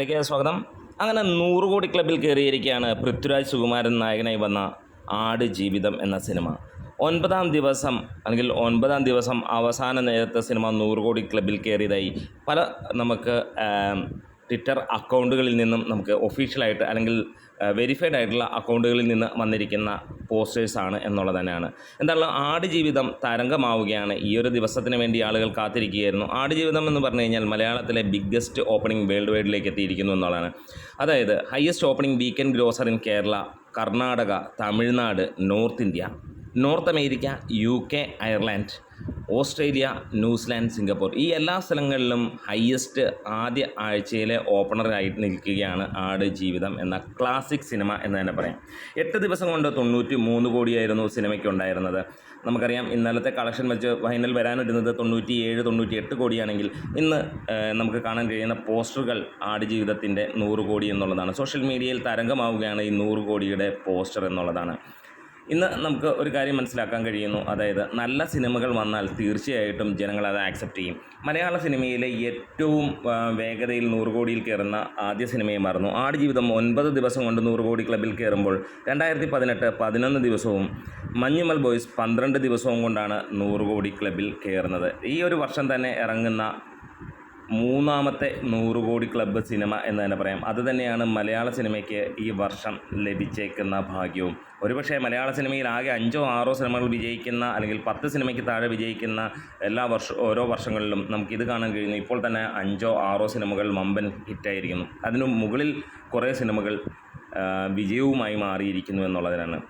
ലേക്ക് സ്വാഗതം. അങ്ങനെ നൂറ് കോടി ക്ലബിൽ കയറിയിരിക്കുകയാണ് പൃഥ്വിരാജ് സുകുമാരൻ നായകനായി വന്ന ആട് ജീവിതം എന്ന സിനിമ. ഒൻപതാം ദിവസം അല്ലെങ്കിൽ ഒൻപതാം ദിവസം അവസാന നേരത്തെ സിനിമ നൂറ് കോടി ക്ലബിൽ കയറിയതായി പല നമുക്ക് ട്വിറ്റർ അക്കൗണ്ടുകളിൽ നിന്നും നമുക്ക് ഒഫീഷ്യലായിട്ട് അല്ലെങ്കിൽ വെരിഫൈഡ് ആയിട്ടുള്ള അക്കൗണ്ടുകളിൽ നിന്ന് വന്നിരിക്കുന്ന പോസ്റ്റേഴ്സാണ് എന്നുള്ളത് തന്നെയാണ്. എന്തായാലും ആടുജീവിതം തരംഗമാവുകയാണ്. ഈ ഒരു ദിവസത്തിന് വേണ്ടി ആളുകൾ കാത്തിരിക്കുകയായിരുന്നു. ആടുജീവിതം എന്ന് പറഞ്ഞു കഴിഞ്ഞാൽ മലയാളത്തിലെ ബിഗ്ഗസ്റ്റ് ഓപ്പണിംഗ് വേൾഡ് വൈഡിലേക്ക് എത്തിയിരിക്കുന്നു എന്നുള്ളതാണ്. അതായത് highest opening weekend grosser in Kerala Karnataka Tamil Nadu North India North America U K Ireland Australia New Zealand Singapore ഈ എല്ലാ സ്ഥലങ്ങളിലും ഹയസ്റ്റ് ആദ്യ ആഴ്ചയിലെ ഓപ്പണറായിട്ട് നിൽക്കുകയാണ് ആട് ജീവിതം എന്ന ക്ലാസിക് സിനിമ എന്ന് തന്നെ പറയാം. എട്ട് ദിവസം കൊണ്ട് തൊണ്ണൂറ്റി മൂന്ന് കോടിയായിരുന്നു സിനിമയ്ക്ക് ഉണ്ടായിരുന്നത് നമുക്കറിയാം ഇന്നലത്തെ കളക്ഷൻ വെച്ച് ഫൈനൽ വരാനിരുന്നത് തൊണ്ണൂറ്റി ഏഴ് തൊണ്ണൂറ്റി എട്ട് കോടിയാണെങ്കിൽ ഇന്ന് നമുക്ക് കാണാൻ കഴിയുന്ന പോസ്റ്ററുകൾ ആട് ജീവിതത്തിന്റെ നൂറ് കോടി എന്നുള്ളതാണ്. സോഷ്യൽ മീഡിയയിൽ തരംഗമാവുകയാണ് ഈ നൂറ് കോടിയുടെ പോസ്റ്റർ എന്നുള്ളതാണ്. ഇന്ന് നമുക്ക് ഒരു കാര്യം മനസ്സിലാക്കാൻ കഴിയുന്നു. അതായത് നല്ല സിനിമകൾ വന്നാൽ തീർച്ചയായിട്ടും ജനങ്ങൾ അത് ആക്സെപ്റ്റ് ചെയ്യും. മലയാള സിനിമയിലെ ഏറ്റവും വേഗതയിൽ നൂറ് കോടിയിൽ കയറുന്ന ആദ്യ സിനിമയും മറന്നു. ആടുജീവിതം ഒൻപത് ദിവസം കൊണ്ട് നൂറ് കോടി ക്ലബിൽ കയറുമ്പോൾ രണ്ടായിരത്തി പതിനെട്ട് പതിനൊന്ന് ദിവസവും മഞ്ഞുമൽ ബോയ്സ് പന്ത്രണ്ട് ദിവസവും കൊണ്ടാണ് നൂറ് കോടി ക്ലബിൽ കയറുന്നത്. ഈ ഒരു വർഷം തന്നെ ഇറങ്ങുന്ന മൂന്നാമത്തെ നൂറ് കോടി ക്ലബ്ബ് സിനിമ എന്ന് തന്നെ പറയാം. അത് തന്നെയാണ് മലയാള സിനിമയ്ക്ക് ഈ വർഷം ലഭിച്ചേക്കുന്ന ഭാഗ്യവും. ഒരുപക്ഷെ മലയാള സിനിമയിൽ ആകെ അഞ്ചോ ആറോ സിനിമകൾ വിജയിക്കുന്ന അല്ലെങ്കിൽ പത്ത് സിനിമയ്ക്ക് താഴെ വിജയിക്കുന്ന എല്ലാ വർഷ ഓരോ വർഷങ്ങളിലും നമുക്ക് ഇത് കാണാൻ കഴിയുന്നു. ഇപ്പോൾ തന്നെ അഞ്ചോ ആറോ സിനിമകൾ മമ്പൻ ഹിറ്റായിരിക്കുന്നു. അതിനു മുകളിൽ കുറേ സിനിമകൾ വിജയവുമായി മാറിയിരിക്കുന്നു എന്നുള്ളതിനാണ്.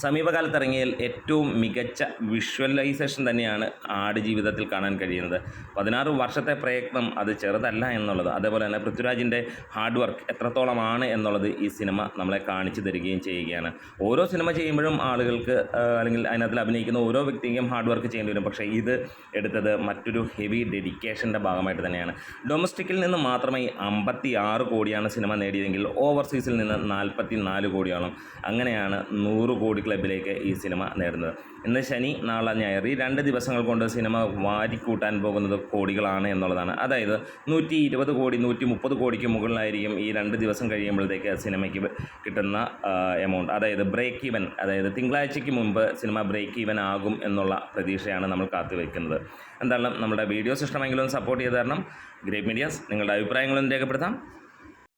സമീപകാലത്ത് ഇറങ്ങിയതിൽ ഏറ്റവും മികച്ച വിഷ്വലൈസേഷൻ തന്നെയാണ് ആട് ജീവിതത്തിൽ കാണാൻ കഴിയുന്നത്. പതിനാറ് വർഷത്തെ പ്രയത്നം അത് ചെറുതല്ല എന്നുള്ളത്. അതേപോലെ തന്നെ പൃഥ്വിരാജിന്റെ ഹാർഡ് വർക്ക് എത്രത്തോളമാണ് എന്നുള്ളത് ഈ സിനിമ നമ്മളെ കാണിച്ചു തരികയും ചെയ്യുകയാണ്. ഓരോ സിനിമ ചെയ്യുമ്പോഴും ആളുകൾക്ക് അല്ലെങ്കിൽ അതിനകത്തിൽ അഭിനയിക്കുന്ന ഓരോ വ്യക്തിക്കും ഹാർഡ് വർക്ക് ചെയ്യേണ്ടി വരും. പക്ഷേ ഇത് എടുത്തത് മറ്റൊരു ഹെവി ഡെഡിക്കേഷന്റെ ഭാഗമായിട്ട് തന്നെയാണ്. ഡൊമസ്റ്റിക്കിൽ നിന്ന് മാത്രമേ അമ്പത്തി ആറ് കോടിയാണ് സിനിമ നേടിയതെങ്കിൽ ഓവർസീസിൽ നിന്ന് നാൽപ്പത്തി നാല് കോടിയോളം. അങ്ങനെയാണ് നൂറ് കോടി ക്ലബിലേക്ക് ഈ സിനിമ നേടുന്നത്. ഇന്ന് ശനി നാളെ ഞായർ. ഈ രണ്ട് ദിവസങ്ങൾ കൊണ്ട് സിനിമ വാരിക്കൂട്ടാൻ പോകുന്നത് കോടികളാണ് എന്നുള്ളതാണ്. അതായത് നൂറ്റി ഇരുപത് കോടി നൂറ്റി മുപ്പത് കോടിക്ക് മുകളിലായിരിക്കും ഈ രണ്ട് ദിവസം കഴിയുമ്പോഴത്തേക്ക് സിനിമയ്ക്ക് കിട്ടുന്ന എമൗണ്ട് അതായത് ബ്രേക്ക് ഈവൻ അതായത് തിങ്കളാഴ്ചയ്ക്ക് മുമ്പ് സിനിമ ബ്രേക്ക് ഈവൻ ആകും എന്നുള്ള പ്രതീക്ഷയാണ് നമ്മൾ കാത്തുവെക്കുന്നത്. എന്തായാലും നമ്മുടെ വീഡിയോസ് ഇഷ്ടമെങ്കിലും സപ്പോർട്ട് ചെയ്ത് തരണം. ഗ്രേറ്റ് മീഡിയാസ് നിങ്ങളുടെ അഭിപ്രായങ്ങളും രേഖപ്പെടുത്താം.